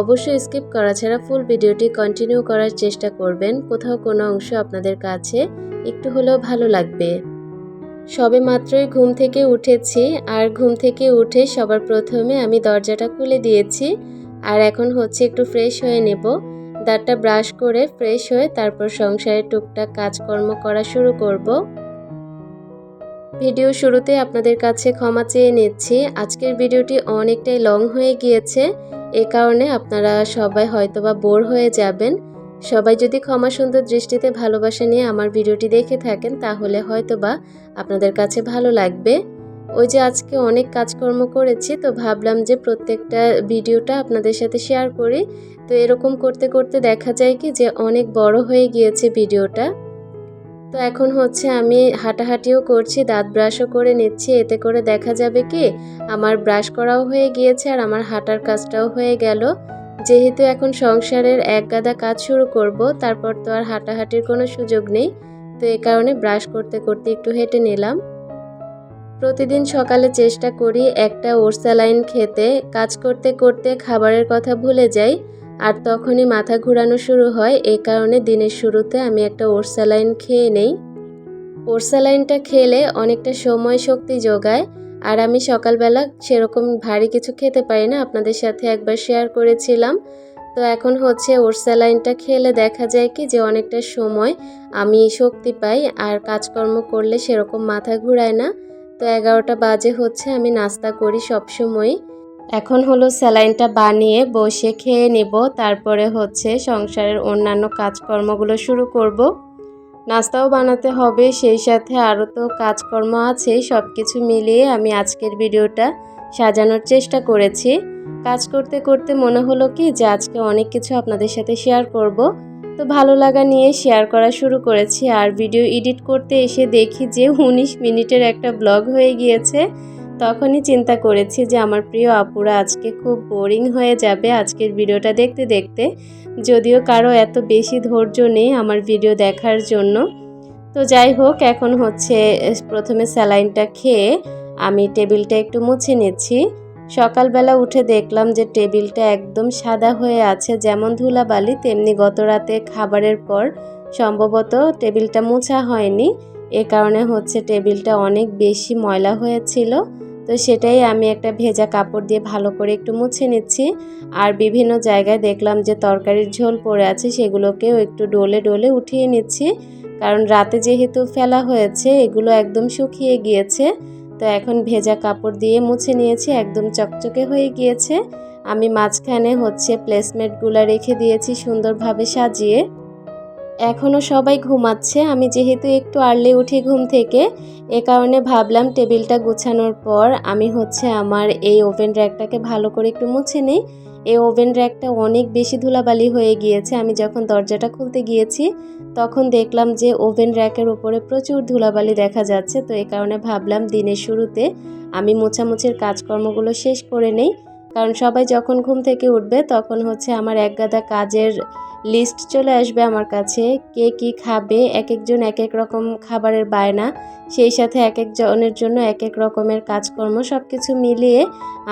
অবশ্যই স্কিপ করা ছাড়া ফুল ভিডিওটি কন্টিনিউ করার চেষ্টা করবেন। কোথাও কোনো অংশ আপনাদের কাছে একটু হলেও ভালো লাগবে। সবে মাত্রই ঘুম থেকে উঠেছি, আর ঘুম থেকে উঠে সবার প্রথমে আমি দরজাটা খুলে দিয়েছি, আর এখন হচ্ছে একটু ফ্রেশ হয়ে নেব। দাঁতটা ব্রাশ করে ফ্রেশ হয়ে তারপর সংসারের টুকটাক কাজকর্ম করা শুরু করব। ভিডিও শুরুতে আপনাদের কাছে ক্ষমা চেয়ে নিচ্ছি। আজকের ভিডিওটি অনেকটাই লং হয়ে গিয়েছে। এ কারণে আপনারা সবাই হয়তোবা বোর হয়ে যাবেন। সবাই যদি ক্ষমা সুন্দর দৃষ্টিতে ভালোবাসা নিয়ে আমার ভিডিওটি দেখে থাকেন, তাহলে হয়তোবা আপনাদের কাছে ভালো লাগবে। ওই যে আজকে অনেক কাজকর্ম করেছি, তো ভাবলাম যে প্রত্যেকটা ভিডিওটা আপনাদের সাথে শেয়ার করি। তো এরকম করতে করতে দেখা যায় কি, যে অনেক বড় হয়ে গিয়েছে ভিডিওটা। তো এখন হচ্ছে আমি হাঁটাহাঁটিও করছি, দাঁত ব্রাশও করে নিচ্ছি, এতে করে দেখা যাবে কি আমার ব্রাশ করাও হয়ে গিয়েছে আর আমার হাঁটার কাজটাও হয়ে গেল। যেহেতু এখন সংসারের এক গাদা কাজ শুরু করব, তারপর তো আর হাঁটাহাঁটির কোনো সুযোগ নেই, তো এই কারণে ব্রাশ করতে করতে একটু হেঁটে নিলাম। প্রতিদিন সকালে চেষ্টা করি একটা ওরসালাইন খেতে, কাজ করতে করতে খাবারের কথা ভুলে যাই আর তখনই মাথা ঘোরানো শুরু হয়। এই কারণে দিনের শুরুতে আমি একটা ওরসালাইন খেয়ে নেই। ওরসালাইনটা খেলে অনেকটা সময় শক্তি যোগায়। আর আমি সকালবেলা সেরকম ভারী কিছু খেতে পারি না। আপনাদের সাথে একবার শেয়ার করেছিলাম। তো এখন হচ্ছে ওরসালাইনটা খেলে দেখা যায় কি যে অনেকটা সময় আমি শক্তি পাই আর কাজকর্ম করলে সেরকম মাথা ঘুরায় না। তো এগারোটা বাজে হচ্ছে আমি নাস্তা করি সবসময় এখন হলো স্যালাইনটা বানিয়ে বসে খেয়ে নেব, তারপরে হচ্ছে সংসারের অন্যান্য কাজকর্মগুলো শুরু করব। নাস্তাও বানাতে হবে, সেই সাথে আরও তো কাজকর্ম আছে সব কিছু মিলিয়ে আমি আজকের ভিডিওটা সাজানোর চেষ্টা করেছি। কাজ করতে করতে মনে হলো কি যে আজকে অনেক কিছু আপনাদের সাথে শেয়ার করব। তো ভালো লাগা নিয়ে শেয়ার করা শুরু করেছি, আর ভিডিও এডিট করতে এসে দেখি যে উনিশ মিনিটের একটা ব্লগ হয়ে গিয়েছে। তখনই চিন্তা করেছি যে আমার প্রিয় আপুরা আজকে খুব বোরিং হয়ে যাবে আজকের ভিডিওটা দেখতে দেখতে। যদিও কারও এত বেশি ধৈর্য নেই আমার ভিডিও দেখার জন্য। তো যাই হোক, এখন হচ্ছে প্রথমে স্যালাইনটা খেয়ে আমি টেবিলটা একটু মুছে নিচ্ছি। সকালবেলা উঠে দেখলাম যে টেবিলটা একদম সাদা হয়ে আছে, যেমন ধুলাবালি, তেমনি গত রাতে খাবারের পর সম্ভবত টেবিলটা মোছা হয়নি। এ কারণে হচ্ছে টেবিলটা অনেক বেশি ময়লা হয়েছিল। তো সেটাই আমি একটা ভেজা কাপড় দিয়ে ভালো করে একটু মুছে নিচ্ছি। আর বিভিন্ন জায়গায় দেখলাম যে তরকারির ঝোল পড়ে আছে, সেগুলোকেও একটু ডোলে ডোলে উঠিয়ে নিচ্ছি। কারণ রাতে যেহেতু ফেলা হয়েছে, এগুলো একদম শুকিয়ে গিয়েছে। তো এখন ভেজা কাপড় দিয়ে মুছে নিয়েছি, একদম চকচকে হয়ে গিয়েছে। আমি মাঝখানে হচ্ছে প্লেসমেন্টগুলো রেখে দিয়েছি সুন্দরভাবে সাজিয়ে। এখনও সবাই ঘুমাচ্ছে। আমি যেহেতু একটু আর্লি উঠি ঘুম থেকে, এ কারণে ভাবলাম টেবিলটা গুছানোর পর আমি হচ্ছে আমার এই ওভেন র্যাকটাকে ভালো করে একটু মুছে নিই। এই ওভেন র্যাকটা অনেক বেশি ধুলাবালি হয়ে গিয়েছে। আমি যখন দরজাটা খুলতে গিয়েছি, তখন দেখলাম যে ওভেন র্যাকের উপরে প্রচুর ধুলাবালি দেখা যাচ্ছে। তো এ কারণে ভাবলাম দিনের শুরুতে আমি মোছামুছির কাজকর্মগুলো শেষ করে নেই। কারণ সবাই যখন ঘুম থেকে উঠবে, তখন হচ্ছে আমার একগাদা কাজের লিস্ট চলে আসবে আমার কাছে। কে কি খাবে এক একজন এক এক রকম খাবারের বায়না, সেই সাথে এক একজনের জন্য এক এক রকমের কাজকর্ম সব কিছু মিলিয়ে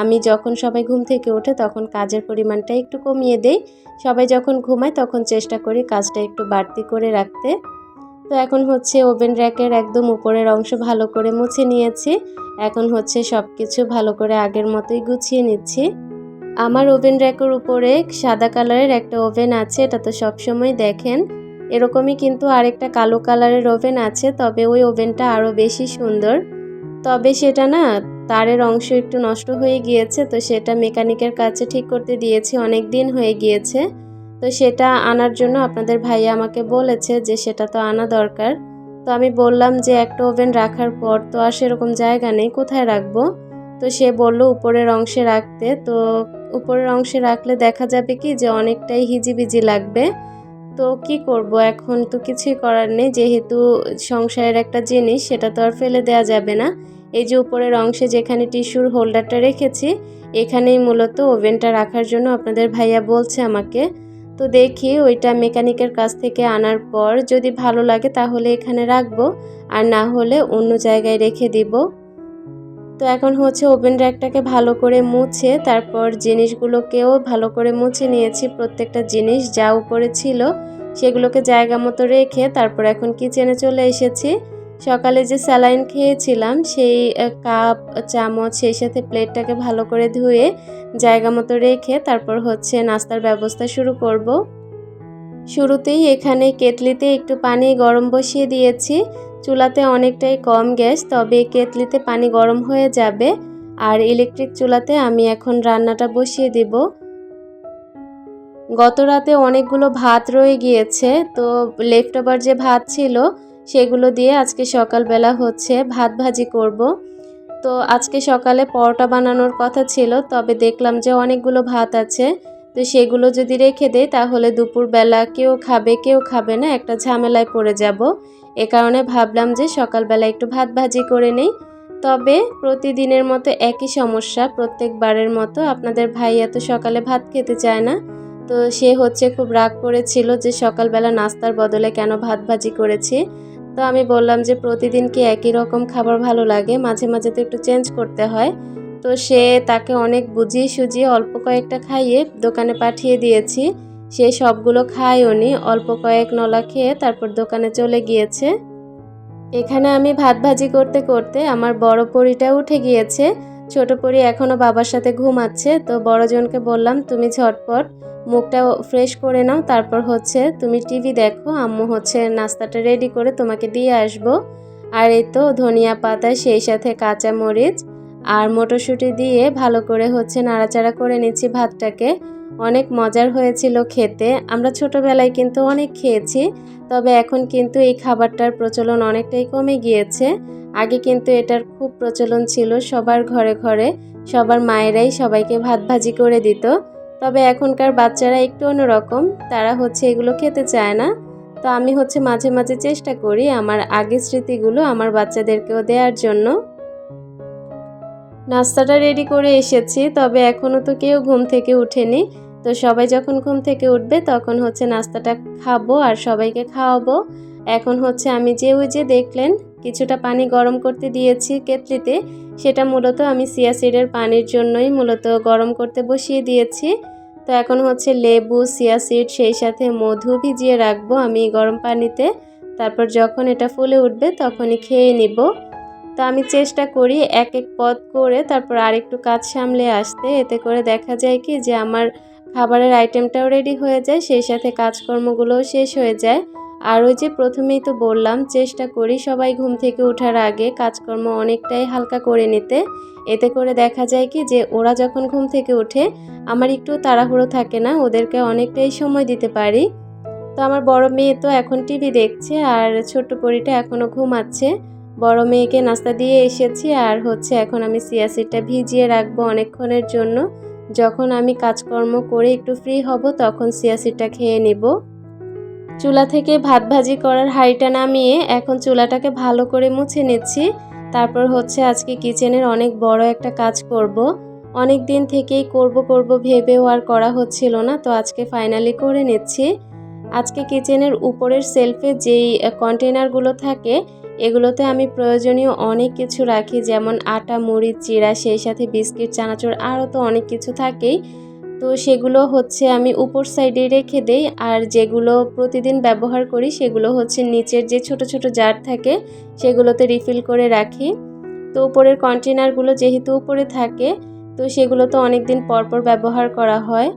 আমি যখন সবাই ঘুম থেকে ওঠে তখন কাজের পরিমাণটা একটু কমিয়ে দেই। সবাই যখন ঘুমায় তখন চেষ্টা করি কাজটা একটু বাড়তি করে রাখতে। তো এখন হচ্ছে ওভেন র্যাকের একদম উপরের অংশ ভালো করে মুছে নিয়েছি। এখন হচ্ছে সব কিছু ভালো করে আগের মতোই গুছিয়ে নিচ্ছি। আমার ওভেন র্যাকের উপরে সাদা কালারের একটা ওভেন আছে, এটা তো সবসময় দেখেন। এরকমই কিন্তু আরেকটা কালো কালারের ওভেন আছে, তবে ওই ওভেনটা আরও বেশি সুন্দর। তবে সেটা না, তারের অংশ একটু নষ্ট হয়ে গিয়েছে, তো সেটা মেকানিকের কাছে ঠিক করতে দিয়েছি, অনেক দিন হয়ে গিয়েছে। তো সেটা আনার জন্য আপনাদের ভাইয়া আমাকে বলেছে যে সেটা তো আনা দরকার। তো আমি বললাম যে একটা ওভেন রাখার পর তো আর সেরকম জায়গা নেই, কোথায় রাখব? তো সে বলল, উপরের অংশে রাখতে। তো উপরের অংশে রাখলে দেখা যাবে কি যে অনেকটাই হিজিবিজি লাগবে। তো কি করব? এখন তো কিছুই করার নেই। যেহেতু সংসারের একটা জিনিস, সেটা তো আর ফেলে দেওয়া যাবে না। এই যে উপরের অংশে যেখানে টিস্যুর হোল্ডারটা রেখেছি, এখানেই মূলত ওভেনটা রাখার জন্য আপনাদের ভাইয়া বলছে আমাকে। তো দেখি ওইটা মেকানিকের কাছ থেকে আনার পর যদি ভালো লাগে তাহলে এখানে রাখব, আর না হলে অন্য জায়গায় রেখে দিব। তো এখন হচ্ছে ওভেন র্যাকটাকে ভালো করে মুছে, তারপর জিনিসগুলোকেও ভালো করে মুছে নিয়েছি, প্রত্যেকটা জিনিস যা উপরে ছিল সেগুলোকে জায়গা মতো রেখে তারপর এখন কিচেনে চলে এসেছি। সকালে যে স্যালাইন খেয়েছিলাম সেই কাপ, চামচ, সেই সাথে প্লেটটাকে ভালো করে ধুয়ে জায়গা মতো রেখে তারপর হচ্ছে নাস্তার ব্যবস্থা শুরু করব। শুরুতেই এখানে কেটলিতে একটু পানি গরম বসিয়ে দিয়েছি। চুলাতে অনেকটাই কম গ্যাস, তবে কেতলিতে পানি গরম হয়ে যাবে। আর ইলেকট্রিক চুলাতে আমি এখন রান্নাটা বসিয়ে দিব। গত রাতে অনেকগুলো ভাত রয়ে গিয়েছে, তো লেফট ওভার যে ভাত ছিল, সেগুলো দিয়ে আজকে সকালবেলা হচ্ছে ভাত ভাজি করব। তো আজকে সকালে পরোটা বানানোর কথা ছিল, তবে দেখলাম যে অনেকগুলো ভাত আছে, তো সেগুলো যদি রেখে দেয় তাহলে দুপুরবেলা কেউ খাবে কেউ খাবে না, একটা ঝামেলায় পড়ে যাব। এ কারণে ভাবলাম যে সকালবেলা একটু ভাত ভাজি করে নেই। তবে প্রতিদিনের মতো একই সমস্যা, প্রত্যেকবারের মতো আপনাদের ভাই এত সকালে ভাত খেতে চায় না। তো সে হচ্ছে খুব রাগ করেছিল যে সকালবেলা নাস্তার বদলে কেন ভাত ভাজি করেছি। তো আমি বললাম যে প্রতিদিন কি একই রকম খাবার ভালো লাগে? মাঝে মাঝে তো একটু চেঞ্জ করতে হয়। তো সে তাকে অনেক বুঝিয়ে সুজিয়ে অল্প কয়েকটা খাইয়ে দোকানে পাঠিয়ে দিয়েছি। সে সবগুলো খায়ওনি অল্প কয়েক নলা খেয়ে তারপর দোকানে চলে গিয়েছে। এখানে আমি ভাত ভাজি করতে করতে আমার বড় পরিটা উঠে গিয়েছে। ছোট পরি এখনও বাবার সাথে ঘুমাচ্ছে, তো বড়জনকে বললাম, তুমি ঝটপট মুখটা ফ্রেশ করে নাও, তারপর হচ্ছে তুমি টিভি দেখো, আম্মু হচ্ছে নাস্তাটা রেডি করে তোমাকে দিয়ে আসব। আর এই তো ধনিয়া পাতা, সেই সাথে কাঁচা মরিচ আর মটরশুঁটি দিয়ে ভালো করে হচ্ছে নাড়াচাড়া করে নিচ্ছি ভাতটাকে। অনেক মজার হয়েছিল খেতে। আমরা ছোটোবেলায় কিন্তু অনেক খেয়েছি, তবে এখন কিন্তু এই খাবারটার প্রচলন অনেকটাই কমে গিয়েছে। আগে কিন্তু এটার খুব প্রচলন ছিল, সবার ঘরে ঘরে সবার মায়েরাই সবাইকে ভাত ভাজি করে দিত। তবে এখনকার বাচ্চারা একটু অন্যরকম, তারা হচ্ছে এগুলো খেতে চায় না। তো আমি হচ্ছে মাঝে মাঝে চেষ্টা করি আমার আগের স্মৃতিগুলো আমার বাচ্চাদেরকেও দেওয়ার জন্য। নাস্তাটা রেডি করে এসেছি, তবে এখনও তো কেউ ঘুম থেকে উঠেনি। তো সবাই যখন ঘুম থেকে উঠবে তখন হচ্ছে নাস্তাটা খাব আর সবাইকে খাওয়াবো। এখন হচ্ছে আমি যে ওই যে দেখলেন, কিছুটা পানি গরম করতে দিয়েছি কেতলিতে সেটা মূলত আমি সিয়াসিডের পানির জন্যই মূলত গরম করতে বসিয়ে দিয়েছি। তো এখন হচ্ছে লেবু সিয়াসিড সেই সাথে মধু ভিজিয়ে রাখব আমি গরম পানিতে। তারপর যখন এটা ফুলে উঠবে তখনই খেয়ে নিব। তো আমি চেষ্টা করি এক এক পদ করে তারপর আরেকটু কাজ সামলে আসতে। এতে করে দেখা যায় কি যে আমার খাবারের আইটেমটাও রেডি হয়ে যায়, সেই সাথে কাজকর্মগুলোও শেষ হয়ে যায়। আর ওই যে প্রথমেই তো বললাম, চেষ্টা করি সবাই ঘুম থেকে ওঠার আগে কাজকর্ম অনেকটাই হালকা করে নিতে। এতে করে দেখা যায় কি যে ওরা যখন ঘুম থেকে ওঠে, আমার একটু তাড়াহুড়ো থাকে না, ওদেরকে অনেকটাই সময় দিতে পারি। তো আমার বড় মেয়ে তো এখন টিভি দেখছে, আর ছোট্ট পরিটা এখনও ঘুমাচ্ছে। বড় মেয়েকে নাস্তা দিয়ে এসেছি, আর হচ্ছে এখন আমি সিয়াসিডটা ভিজিয়ে রাখব অনেকক্ষণের জন্য। যখন আমি কাজকর্ম করে একটু ফ্রি হব, তখন সিয়াসিডটা খেয়ে নেব। চুলা থেকে ভাত ভাজি করার হাঁড়িটা নামিয়ে এখন চুলাটাকে ভালো করে মুছে নিচ্ছি। তারপর হচ্ছে আজকে কিচেনের অনেক বড় একটা কাজ করব। অনেক দিন থেকেই করব করব ভেবেও আর করা হচ্ছিল না, তো আজকে ফাইনালি করে নিচ্ছি। আজকে কিচেনের উপরের সেলফে যেই কন্টেনারগুলো থাকে এগুলোতে আমি প্রয়োজনীয় অনেক কিছু রাখি, যেমন আটা, মুড়ি, চিড়া, সেই সাথে বিস্কিট, চানাচুর, আরও তো অনেক কিছু থাকেই। তো সেগুলো হচ্ছে আমি উপর সাইডে রেখে দেই, আর যেগুলো প্রতিদিন ব্যবহার করি সেগুলো হচ্ছে নিচের যে ছোট ছোট জার থাকে সেগুলোতে রিফিল করে রাখি। তো উপরের কন্টেনারগুলো যেহেতু উপরে থাকে, তো সেগুলো তো অনেক দিন পরপর ব্যবহার করা হয়।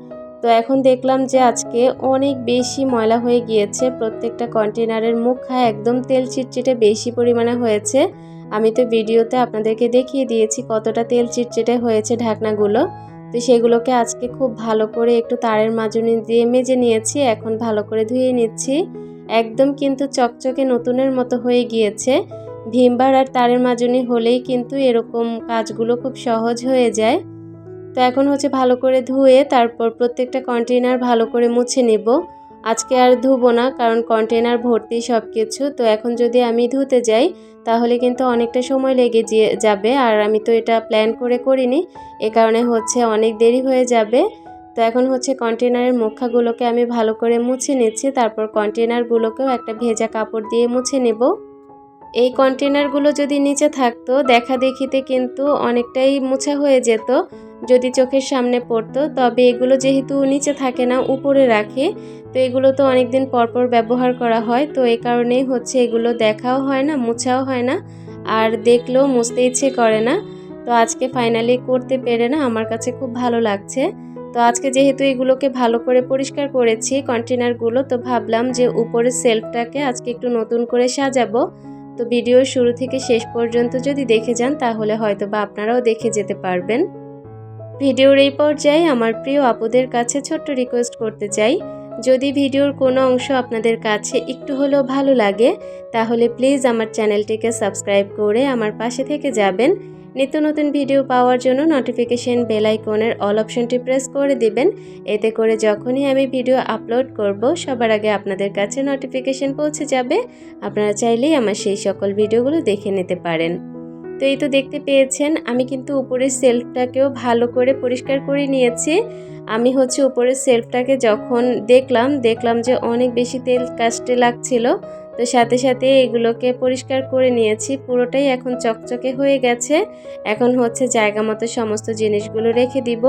তো এখন দেখলাম যে আজকে অনেক বেশি ময়লা হয়ে গিয়েছে, প্রত্যেকটা কন্টেনারের মুখা একদম তেল চিটচিটে বেশি পরিমাণে হয়েছে। আমি তো ভিডিওতে আপনাদেরকে দেখিয়ে দিয়েছি কতটা তেল চিটচিটে হয়েছে ঢাকনাগুলো। তো সেগুলোকে আজকে খুব ভালো করে একটু তারের মাজুনি দিয়ে মেজে নিয়েছি, এখন ভালো করে ধুয়ে নিচ্ছি। একদম কিন্তু চকচকে নতুনের মতো হয়ে গিয়েছে। ভিমবার আর তারের মাজুনি হলেই কিন্তু এরকম কাজগুলো খুব সহজ হয়ে যায়। তো এখন হচ্ছে ভালো করে ধুয়ে তারপর প্রত্যেকটা কন্টেনার ভালো করে মুছে নেব। আজকে আর ধুবো না, কারণ কন্টেনার ভর্তি সব কিছু তো এখন যদি আমি ধুতে যাই, তাহলে কিন্তু অনেকটা সময় লেগে যাবে। আর আমি তো এটা প্ল্যান করে করিনি, এ কারণে হচ্ছে অনেক দেরি হয়ে যাবে। তো এখন হচ্ছে কন্টেনারের মুখাগুলোকে আমি ভালো করে মুছে নিচ্ছি। তারপর কন্টেনারগুলোকেও একটা ভেজা কাপড় দিয়ে মুছে নেব। এই কন্টেনারগুলো যদি নিচে থাকতো, দেখা দেখিতে কিন্তু অনেকটাই মোছা হয়ে যেত। যদি চোখের সামনে পড়তো, তবে এগুলো যেহেতু নিচে থাকে না, উপরে রাখে, তো এগুলো তো অনেক দিন পরপর ব্যবহার করা হয়। তো এই কারণেই হচ্ছে এগুলো দেখাও হয় না, মুছাও হয় না, আর দেখলেও মুছতে ইচ্ছে করে না। তো আজকে ফাইনালি করতে পেরে না, আমার কাছে খুব ভালো লাগছে। তো আজকে যেহেতু এগুলোকে ভালো করে পরিষ্কার করেছি কন্টেনারগুলো তো ভাবলাম যে উপরের সেলফটাকে আজকে একটু নতুন করে সাজাবো। তো ভিডিও শুরু থেকে শেষ পর্যন্ত যদি দেখে যান, তাহলে হয়তো বা আপনারাও দেখে যেতে পারবেন। ভিডিওর এই পর্যায়ে আমার প্রিয় আপুদের কাছে ছোট্ট রিকোয়েস্ট করতে চাই। যদি ভিডিওর কোনো অংশ আপনাদের কাছে একটু হলেও ভালো লাগে, তাহলে প্লিজ আমার চ্যানেলটিকে সাবস্ক্রাইব করে আমার পাশে থেকে যাবেন। নিত্য নতুন ভিডিও পাওয়ার জন্য নোটিফিকেশন বেল আইকনের অল অপশনটি প্রেস করে দিবেন। এতে করে যখনই আমি ভিডিও আপলোড করব, সবার আগে আপনাদের কাছে নোটিফিকেশন পৌঁছে যাবে। আপনারা চাইলেই আমার সেই সকল ভিডিওগুলো দেখে নিতে পারেন। তো এই তো দেখতে পেয়েছেন, আমি কিন্তু উপরের সেলফটাকেও ভালো করে পরিষ্কার করে নিয়েছি। আমি হচ্ছে উপরের সেলফটাকে যখন দেখলাম দেখলাম যে অনেক বেশি তেল কাস্টে লাগছিল। তো সাথে সাথে এগুলোকে পরিষ্কার করে নিয়েছি। পুরোটাই এখন চকচকে হয়ে গেছে। এখন হচ্ছে জায়গা মতো সমস্ত জিনিসগুলো রেখে দিব।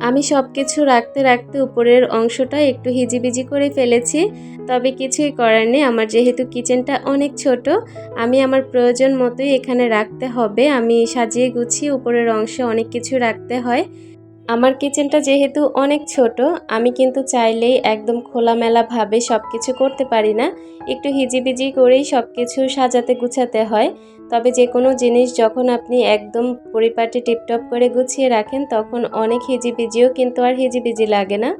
আমি সব কিছু রাখতে রাখতে উপরের অংশটা একটু হিজিবিজি করে ফেলেছি। তবে কিছুই করার নেই। আমার যেহেতু কিচেনটা অনেক ছোট, আমি আমার প্রয়োজন মতোই এখানে রাখতে হবে। আমি সাজিয়ে গুছিয়ে উপরের অংশে অনেক কিছু রাখতে হয়। আমার কিচেনটা যেহেতু অনেক ছোট, আমি কিন্তু চাইলেই একদম খোলামেলাভাবে সব কিছু করতে পারি না। একটু হিজিবিজি করেই সব কিছু সাজাতে গুছাতে হয়। তবে যে কোনো জিনিস যখন আপনি একদম পরিপাটি টিপটপ করে গুছিয়ে রাখেন, তখন অনেক হিজিবিজিও কিন্তু আর হিজিবিজি লাগে না।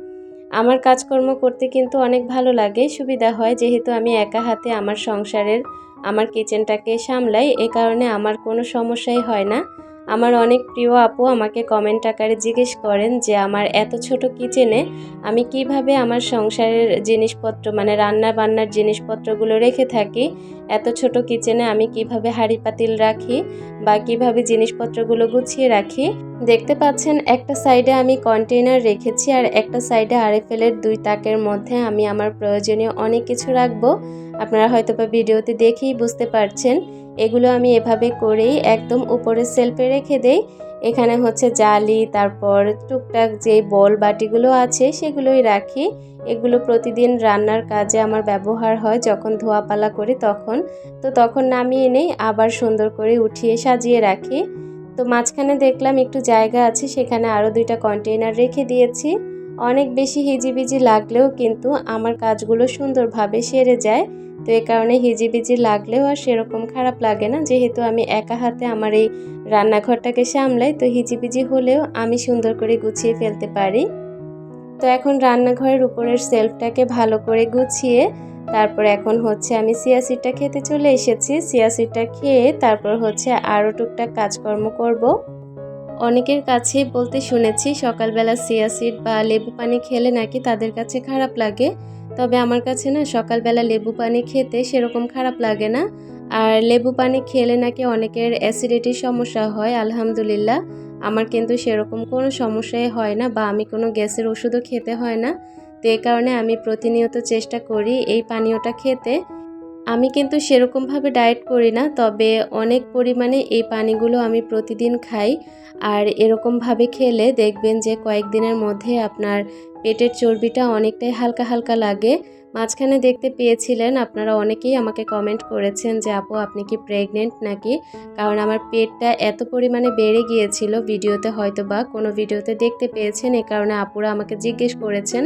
আমার কাজকর্ম করতে কিন্তু অনেক ভালো লাগে, সুবিধা হয়। যেহেতু আমি একা হাতে আমার সংসারের, আমার কিচেনটাকে সামলাই, এ কারণে আমার কোনো সমস্যাই হয় না। আমার অনেক প্রিয় আপু আমাকে কমেন্ট আকারে জিজ্ঞেস করেন যে, আমার এত ছোট কিচেনে আমি কীভাবে আমার সংসারের জিনিসপত্র মানে রান্না বান্নার জিনিসপত্রগুলো রেখে থাকি? এত ছোট কিচেনে আমি কীভাবে হাঁড়ি পাতিল রাখি বা কীভাবে জিনিসপত্রগুলো গুছিয়ে রাখি? দেখতে পাচ্ছেন, একটা সাইডে আমি কন্টেনার রেখেছি আর একটা সাইডে আরএফএলের দুই তাকের মধ্যে আমি আমার প্রয়োজনীয় অনেক কিছু রাখব। আপনারা হয়তো বা ভিডিওতে দেখেই বুঝতে পারছেন এগুলো আমি এভাবে করেই একদম উপরের সেলফে রেখে দেই। এখানে হচ্ছে জালি, তারপর টুকটাক যে বল বাটিগুলো আছে সেগুলোই রাখি। এগুলো প্রতিদিন রান্নার কাজে আমার ব্যবহার হয় যখন ধোয়াপালা করি তখন। তো তখন নামিয়ে নেই, আবার সুন্দর করে উঠিয়ে সাজিয়ে রাখি। তো মাঝখানে দেখলাম একটু জায়গা আছে, সেখানে আরও দুইটা কন্টেইনার রেখে দিয়েছি। অনেক বেশি হিজিবিজি লাগলেও কিন্তু আমার কাজগুলো সুন্দরভাবে সেরে যায়। তো এ কারণে হিজিবিজি লাগলেও আর সেরকম খারাপ লাগে না। যেহেতু আমি একা হাতে আমার এই রান্নাঘরটাকে সামলাই, তো হিজিবিজি হলেও আমি সুন্দর করে গুছিয়ে ফেলতে পারি। তো এখন রান্নাঘরের উপরের সেলফটাকে ভালো করে গুছিয়ে, তারপর এখন হচ্ছে আমি সিয়াসিডটা খেতে চলে এসেছি। সিয়াসিডটা খেয়ে তারপর হচ্ছে আরও টুকটাক কাজকর্ম করব। অনেকের কাছে বলতে শুনেছি, সকালবেলা সিয়াসিড বা লেবু পানি খেলে নাকি তাদের কাছে খারাপ লাগে। তবে আমার কাছে না সকালবেলা লেবু পানি খেতে সেরকম খারাপ লাগে না। আর লেবু পানি খেলে নাকি অনেকের অ্যাসিডিটির সমস্যা হয়, আলহামদুলিল্লাহ। আমার কিন্তু সেরকম কোনো সমস্যাই হয় না বা আমি কোনো গ্যাসের ওষুধও খেতে হয় না। তো এই কারণে আমি প্রতিনিয়ত চেষ্টা করি এই পানীয়টা খেতে। আমি কিন্তু সেরকমভাবে ডায়েট করি না, তবে অনেক পরিমাণে এই পানিগুলো আমি প্রতিদিন খাই। আর এরকমভাবে খেলে দেখবেন যে কয়েকদিনের মধ্যে আপনার পেটের চর্বিটা অনেকটাই হালকা হালকা লাগে। মাঝখানে দেখতে পেয়েছিলেন, আপনারা অনেকেই আমাকে কমেন্ট করেছেন যে, আপু, আপনি কি প্রেগনেন্ট নাকি? কারণ আমার পেটটা এত পরিমাণে বেড়ে গিয়েছিল, ভিডিওতে হয়তো বা কোনো ভিডিওতে দেখতে পেয়েছেন, এ কারণে আপুরা আমাকে জিজ্ঞেস করেছেন।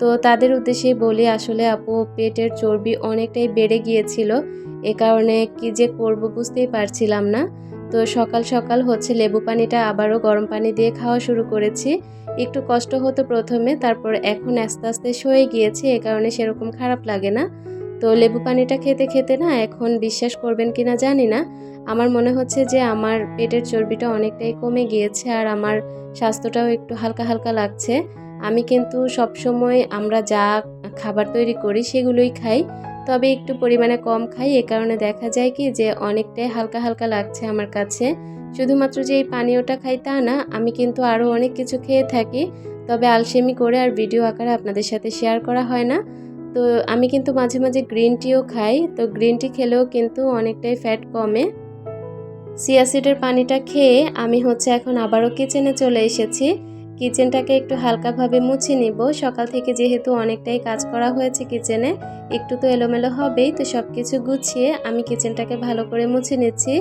তো তাদের উদ্দেশ্যেই বলি, আসলে আপু, পেটের চর্বি অনেকটাই বেড়ে গিয়েছিল। এ কারণে কি যে করব বুঝতেই পারছিলাম না। তো সকাল সকাল হচ্ছে লেবু পানিটা আবারও গরম পানি দিয়ে খাওয়া শুরু করেছি। একটু কষ্ট হতো প্রথমে, তারপর এখন আস্তে আস্তে সয়ে গিয়েছে, এ কারণে সেরকম খারাপ লাগে না। তো লেবু পানিটা খেতে খেতে না এখন বিশ্বাস করবেন কি না জানি না। আমার মনে হচ্ছে যে আমার পেটের চর্বিটা অনেকটাই কমে গিয়েছে আর আমার স্বাস্থ্যটাও একটু হালকা হালকা লাগছে। আমি কিন্তু সবসময় আমরা যা খাবার তৈরি করি সেগুলোই খাই, তবে একটু পরিমাণে কম খাই। এ কারণে দেখা যায় কি যে অনেকটাই হালকা হালকা লাগছে আমার কাছে। শুধুমাত্র যে এই পানীয়টা খাই তা না, আমি কিন্তু আরও অনেক কিছু খেয়ে থাকি, তবে আলসেমি করে আর ভিডিও আকারে আপনাদের সাথে শেয়ার করা হয় না। তো আমি কিন্তু মাঝে মাঝে গ্রিন টিও খাই, তো গ্রিন টি খেলেও কিন্তু অনেকটাই ফ্যাট কমে। সিয়াসিডের পানিটা খেয়ে আমি হচ্ছে এখন আবারও কিচেনে চলে এসেছি। কিচেনটাকে একটু হালকাভাবে মুছে নিব। সকাল থেকে যেহেতু অনেকটাই কাজ করা হয়েছে কিচেনে, একটু তো এলোমেলো হবেই, তো সব কিছু গুছিয়ে আমি কিচেনটাকে ভালো করে মুছে নিচ্ছি।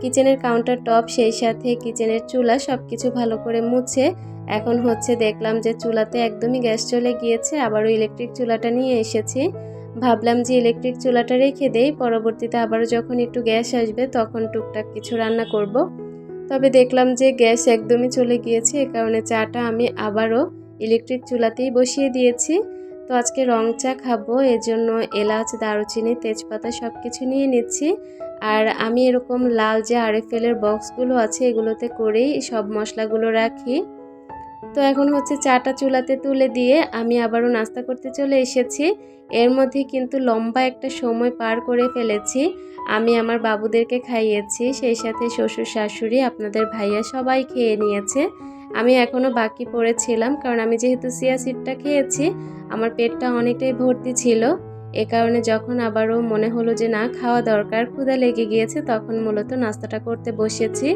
কিচেনের কাউন্টার টপ, সেই সাথে কিচেনের চুলা সব কিছু ভালো করে মুছে। এখন হচ্ছে দেখলাম যে চুলাতে একদমই গ্যাস চলে গিয়েছে, আবারও ইলেকট্রিক চুলাটা নিয়ে এসেছি। ভাবলাম যে ইলেকট্রিক চুলাটা রেখে দেই, পরবর্তীতে আবারও যখন একটু গ্যাস আসবে তখন টুকটাক কিছু রান্না করব। তবে দেখলাম যে গ্যাস একদমই চলে গিয়েছে, এ কারণে চাটা আমি আবারও ইলেকট্রিক চুলাতেই বসিয়ে দিয়েছি। তো আজকে রং চা খাব এজন্য এলাচ, দারুচিনি, তেজপাতা সব কিছু নিয়ে নিচ্ছি। আর আমি এরকম লাল যে আরএফএলের বক্সগুলো আছে, এগুলোতে করেই সব মশলাগুলো রাখি। তো এখন হচ্ছে চাটা চুলাতে তুলে দিয়ে আমি আবারও নাস্তা করতে চলে এসেছি। এর মধ্যে কিন্তু লম্বা একটা সময় পার করে ফেলেছি। আমি আমার বাবুদেরকে খাইয়েছি, সেই সাথে শ্বশুর শাশুড়ি, আপনাদের ভাইয়া সবাই খেয়ে নিয়েছে। আমি এখনও বাকি পড়েছিলাম কারণ আমি যেহেতু সিয়া সিডটা খেয়েছি, আমার পেটটা অনেকটাই ভর্তি ছিল। এ কারণে যখন আবারও মনে হলো যে না, খাওয়া দরকার ক্ষুদা লেগে গিয়েছে, তখন মূলত নাস্তাটা করতে বসেছি।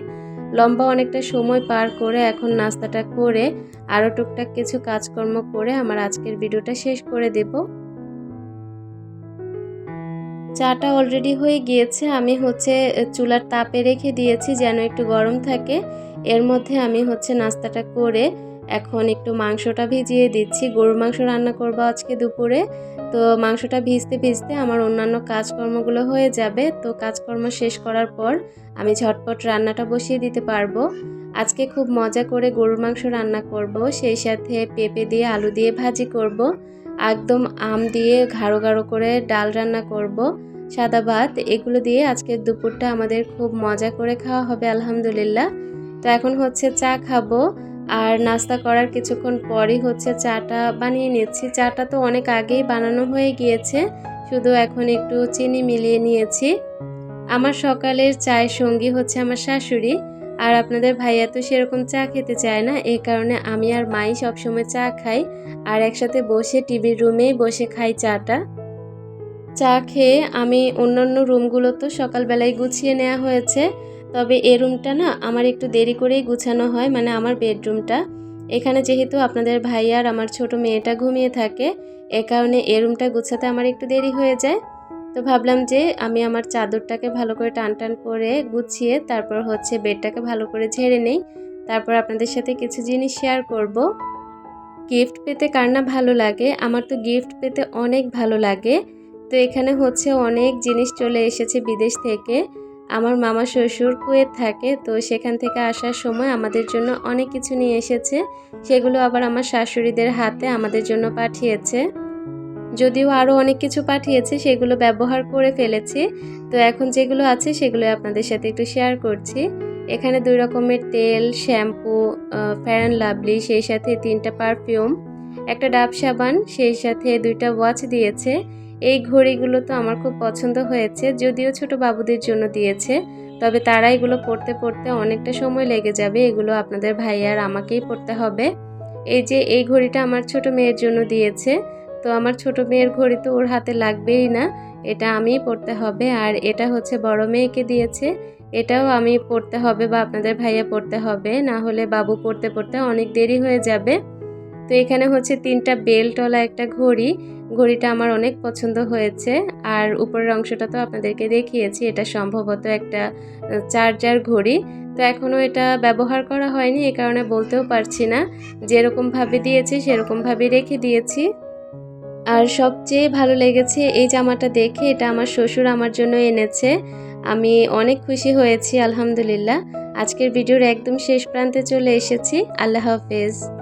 লম্বা অনেকটা সময় পার করে এখন নাস্তাটা করে আরও টুকটাক কিছু কাজকর্ম করে আমার আজকের ভিডিওটা শেষ করে দেব। চাটা অলরেডি হয়ে গিয়েছে, আমি হচ্ছে চুলার তাপে রেখে দিয়েছি যেন একটু গরম থাকে। এর মধ্যে আমি হচ্ছে নাস্তাটা করে এখন একটু মাংসটা ভিজিয়ে দিচ্ছি। গরুর মাংস রান্না করব আজকে দুপুরে। তো মাংসটা ভিজতে ভিজতে আমার অন্যান্য কাজকর্মগুলো হয়ে যাবে। তো কাজকর্ম শেষ করার পর আমি ঝটপট রান্নাটা বসিয়ে দিতে পারব। আজকে খুব মজা করে গরুর মাংস রান্না করব। সেই সাথে পেঁপে দিয়ে আলু দিয়ে ভাজি করব। একদম আম দিয়ে ঘাড়ো গাঢ় করে ডাল রান্না করব। সাদা ভাত, এগুলো দিয়ে আজকের দুপুরটা আমাদের খুব মজা করে খাওয়া হবে, আলহামদুলিল্লাহ। তো এখন হচ্ছে চা খাব। আর নাস্তা করার কিছুক্ষণ পরই হচ্ছে চাটা বানিয়ে নিচ্ছি চাটা তো অনেক আগেই বানানো হয়ে গিয়েছে, শুধু এখন একটু চিনি মিলিয়ে নিয়েছি। আমার সকালের চায়ের সঙ্গী হচ্ছে আমার শাশুড়ি, আর আপনাদের ভাইয়া তো সেরকম চা খেতে চায় না, এই কারণে আমি আর মাই সবসময় চা খাই, আর একসাথে বসে টিভির রুমেই বসে খাই চাটা। চা খেয়ে আমি অন্যান্য রুমগুলো তো সকালবেলায় গুছিয়ে নেওয়া হয়েছে তবে এ রুমটা না আমার একটু দেরি করেই গুছানো হয় মানে আমার বেডরুমটা। এখানে যেহেতু আপনাদের ভাই আর আমার ছোট মেয়েটা ঘুমিয়ে থাকে, এ কারণে এ রুমটা গুছাতে আমার একটু দেরি হয়ে যায়। তো ভাবলাম যে আমি আমার চাদরটাকে ভালো করে টান টান করে গুছিয়ে তারপর হচ্ছে বেডটাকে ভালো করে ঝেড়ে নেই। তারপর আপনাদের সাথে কিছু জিনিস শেয়ার করব। গিফট পেতে কার না ভালো লাগে? আমার তো গিফট পেতে অনেক ভালো লাগে। তো এখানে হচ্ছে অনেক জিনিস চলে এসেছে বিদেশ থেকে। আমার মামা শ্বশুর কুয়েত থাকে, তো সেখান থেকে আসার সময় আমাদের জন্য অনেক কিছু নিয়ে এসেছে। সেগুলো আবার আমার শাশুড়িদের হাতে আমাদের জন্য পাঠিয়েছে। যদিও আরও অনেক কিছু পাঠিয়েছে, সেগুলো ব্যবহার করে ফেলেছি। তো এখন যেগুলো আছে, সেগুলো আপনাদের সাথে একটু শেয়ার করছি। এখানে দুই রকমের তেল শ্যাম্পু ফ্যারান লাভলি সেই সাথে তিনটা পারফিউম একটা ডাব সাবান, সেই সাথে দুইটা ওয়াচ দিয়েছে। এই ঘড়িগুলো তো আমার খুব পছন্দ হয়েছে, যদিও ছোট বাবুদের জন্য দিয়েছে। তবে তারা এগুলো পড়তে পড়তে অনেকটা সময় লেগে যাবে, এগুলো আপনাদের ভাইয়ার আমাকেই পড়তে হবে। এই যে, এই ঘড়িটা আমার ছোট মেয়ের জন্য দিয়েছে, তো আমার ছোট মেয়ের ঘড়ি তো ওর হাতে লাগবেই না, এটা আমিই পড়তে হবে। আর এটা হচ্ছে বড় মেয়েকে দিয়েছে, এটাও আমি পড়তে হবে বা আপনাদের ভাইয়া পড়তে হবে, না হলে বাবু পড়তে পড়তে অনেক দেরি হয়ে যাবে। তো এখানে হচ্ছে তিনটা বেল্টওয়ালা একটা ঘড়ি ঘড়িটা আমার অনেক পছন্দ হয়েছে আর উপরের অংশটা তো আপনাদেরকে দেখিয়েছি, এটা সম্ভবত একটা চার্জার ঘড়ি। তো এখনও এটা ব্যবহার করা হয়নি, এ কারণে বলতেও পারছি না। যেরকমভাবে দিয়েছি সেরকমভাবে রেখে দিয়েছি। আর সবচেয়ে ভালো লেগেছে এই জামাটা দেখে, এটা আমার শ্বশুর আমার জন্য এনেছে। আমি অনেক খুশি হয়েছি, আলহামদুলিল্লাহ। আজকের ভিডিওর একদম শেষ প্রান্তে চলে এসেছি। আল্লাহ হাফেজ।